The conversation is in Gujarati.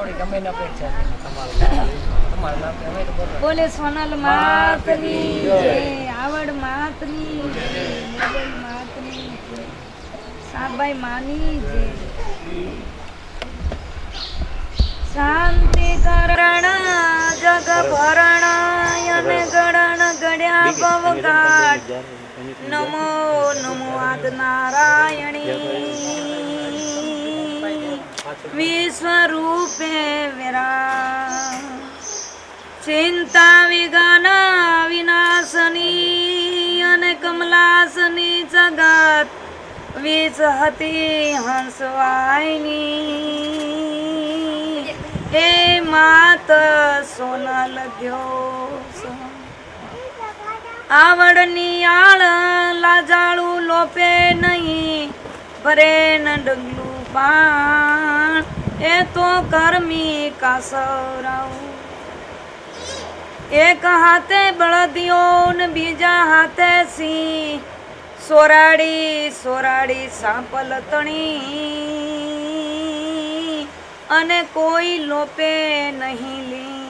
થોડીક અમે અપેક્ષા છે. બોલો બોલે સોનલ માતની આવડ માતની માતની સાબાઈ માની જે શાંતિ કરણ જગ ભરણ અને ગણ ગણ્યા પવગાટ નમો નમો આદ નારાયણી विस्वरूपे विरा चिंता विगाना विनाशनी अने अनकमलासनी जगात विचहती हंसवाहिनी। हे मात सोनल घ्योस आवडनी आळ लाजाळू लोपे नाही परेन डंगलू पा એ તો કર્મી કાસરાવ એક હાથે બળદિયો ને બીજા હાથે સિંહ. સોરાડી સોરાડી સાંપલ તણી. અને કોઈ લોપે નહીં લી